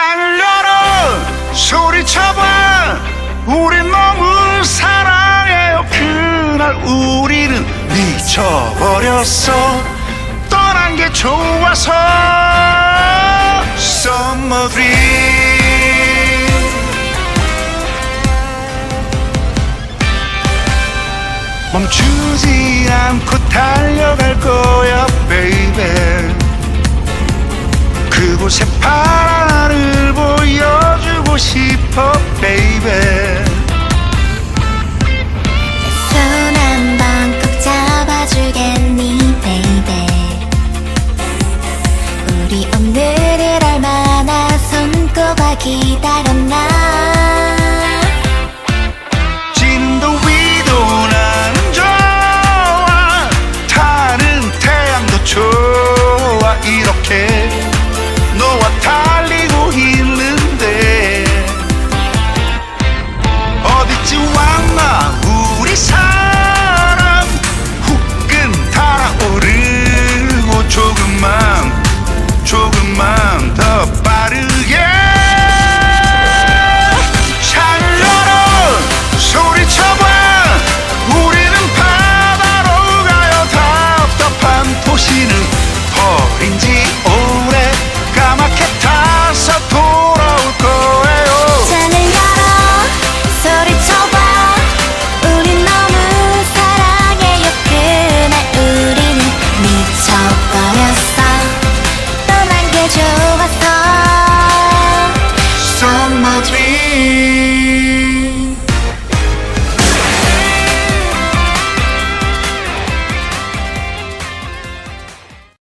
열어 소리쳐봐. 우린 너무 사랑해요. 그날 우리는 미쳐버렸어. 떠난 게 좋아서. Summer Dream 멈추지 않고 달려갈 거야 baby. 그곳에 파란 싶어 baby. 손한번꼭 잡아주겠니 baby? 우리 오늘을 얼마나 손꼽아 기다렸나? 진도 위도 나는 좋아. 타는 태양도 좋아